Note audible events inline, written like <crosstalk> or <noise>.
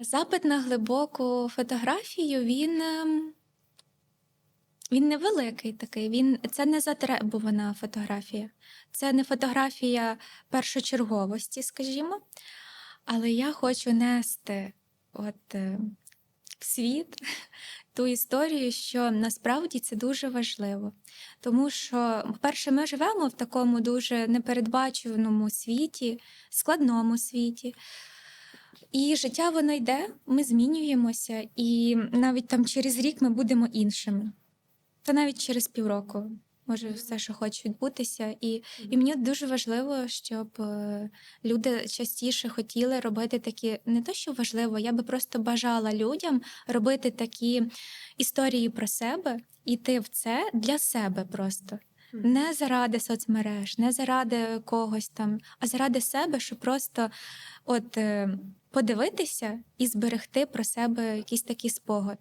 Запит на глибоку фотографію він, ем, він невеликий такий. Він, це не затребувана фотографія. Це не фотографія першочерговості, скажімо. Але я хочу нести от, е, в світ <laughs> ту історію, що насправді це дуже важливо. Тому що, по-перше, ми живемо в такому дуже непередбачуваному світі, складному світі. І життя воно йде, ми змінюємося, і навіть там через рік ми будемо іншими. Та навіть через півроку може все, що хоче відбутися. І, і мені дуже важливо, щоб е, люди частіше хотіли робити такі, не то, що важливо, я би просто бажала людям робити такі історії про себе, іти в це для себе просто. Не заради соцмереж, не заради когось там, а заради себе, щоб просто от е, подивитися і зберегти про себе якийсь такий спогад.